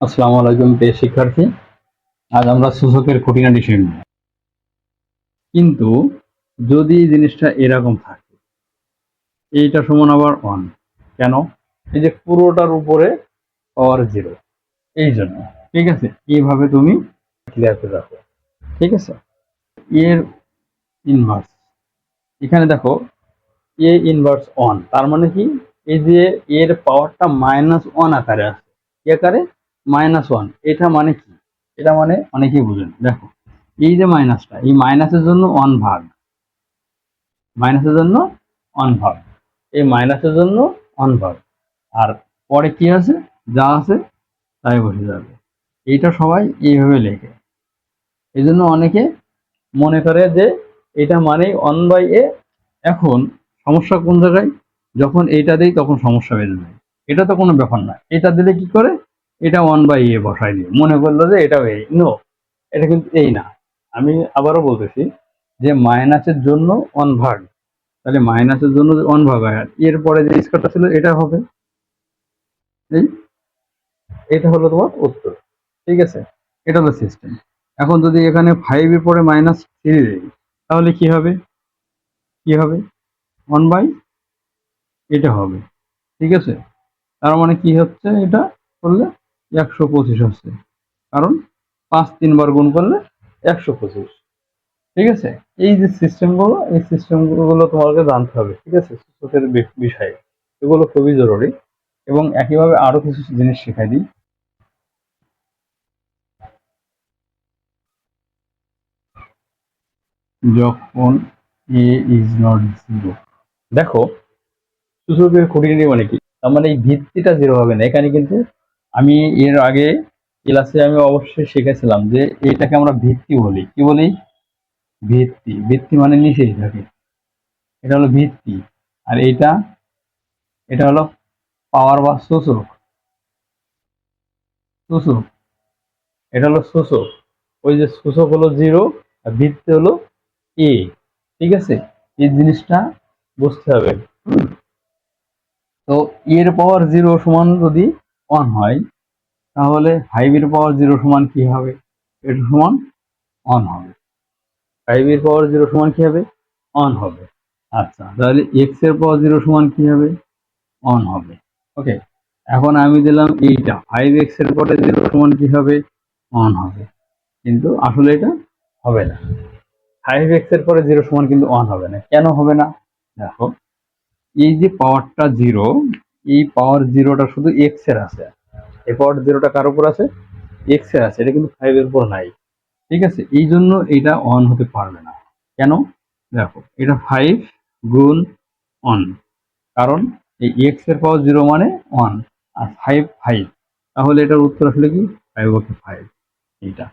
আসসালামু আলাইকুম প্রিয় শিক্ষার্থী। আজ আমরা সূচকের খুঁটিনাটি শিখব কিন্তু যদি জিনিসটা এরকম থাকে, এইটা সমান আবার ওয়ান কেন? এই যে পুরোটার উপরে পাওয়ার জিরো এই জন্য, ঠিক আছে? এইভাবে তুমি ক্লিয়ার করে রাখো। ঠিক আছে? এর ইনভার্স এখানে দেখো এ ইনভার্স ওয়ান তার মানে কি? এই যে এর পাওয়ারটা মাইনাস ওয়ান আকারে আছে কি আকারে? মাইনাস ওয়ান এটা মানে কি? এটা মানে? অনেকেই বুঝেন দেখো এই যে মাইনাসটা এই মাইনাসের জন্য ওয়ান ভাগ। মাইনাসের জন্য ওয়ান ভাগ। এই মাইনাসের জন্য ওয়ান ভাগ। আর পরে কি আছে? যা আছে তাই বসে যাবে। এইটা সবাই এইভাবে লেখে। এই জন্য অনেকে মনে করে যে এটা মানেই ওয়ান বাই এ। এখন সমস্যা কোন জায়গায়? যখন এইটা দেই তখন সমস্যা বেড়ে যায়। এটা তো কোনো ব্যাপার না। এটা দিলে কি করে? এটা ওয়ান বাই এ বসাই মনে করল যে এটাও এই। নো এটা কিন্তু এই না। আমি আবারও বলতেছি যে মাইনাসের জন্য ওয়ান ভাগ। তাহলে মাইনাসের জন্য ওয়ান ভাগ হয়। আর এরপরে যে স্কোয়ারটা ছিল, এটা হবে? এই? এটা হলো তোমার উত্তর। ঠিক আছে? এটা হলো সিস্টেম এখন যদি এখানে ফাইভ এর পরে মাইনাস থ্রি দিই, তাহলে কি হবে? কি হবে? ওয়ান বাই এটা হবে। ঠিক আছে? তার মানে কি হচ্ছে এটা করলে? একশো পঁচিশ হচ্ছে কারণ পাঁচ তিনবার গুণ করলে একশো পঁচিশ। ঠিক আছে? এই যে সিস্টেমগুলো এই সিস্টেমগুলো তোমাকে জানতে হবে, ঠিক আছে? সূচকের বিষয়ে। এগুলো খুবই জরুরি এবং একইভাবে আরও কিছু জিনিস শেখাই দিই। যখন এ ইজ নট জিরো দেখো সূচকের খুঁটিনাটি মানে কি? তার মানে এই ভিত্তিটা জিরো হবে না। এখানে কিন্তু আমি এর আগে ক্লাসে আমি অবশ্যই শিখেছিলাম যে এটাকে আমরা ভিত্তি বলি। কি বলি? ভিত্তি। ভিত্তি মানে নিচেই থাকে। এটা হলো ভিত্তি। আর এটা এটা হলো পাওয়ার বা সূচক। সূচক। এটা হলো সূচক। ওই যে সূচক হলো জিরো আর ভিত্তি হলো এ ঠিক আছে? এই জিনিসটা বুঝতে হবে। তো এর পাওয়ার জিরো সমান যদি ওয়ান হয়, তাহলে ফাইভ এর পাওয়ার জিরো সমান কি হবে? এটা সমান অন হবে। ফাইভ এর পাওয়ার জিরো সমান কি হবে? অন হবে। আচ্ছা তাহলে এক্সের পাওয়ার জিরো সমান কি হবে? অন হবে। ওকে এখন আমি দিলাম এইটা। ফাইভ এক্সের পরে জিরো সমান কি হবে? অন হবে। কিন্তু আসলে এটা হবে না। ফাইভ এক্সের পরে জিরো সমান কিন্তু অন হবে না। কেন হবে না? দেখো, এই যে পাওয়ারটা জিরো এই পাওয়ার জিরোটা শুধু এক্সের আছে। এই পাওয়ার জিরোটা কার উপর আছে? এক্সের আছে, এটা কিন্তু ফাইভ এর উপর নাই। ঠিক আছে? এই জন্য এটা অন হতে পারবে না। কেন? দেখো, এটা ফাইভ গুণ অন কারণ এই এক্সের পাওয়ার জিরো মানে ওয়ান আর ফাইভ ফাইভ তাহলে এটার উত্তর আসলে কি? ফাইভ ওকে ফাইভ এইটা।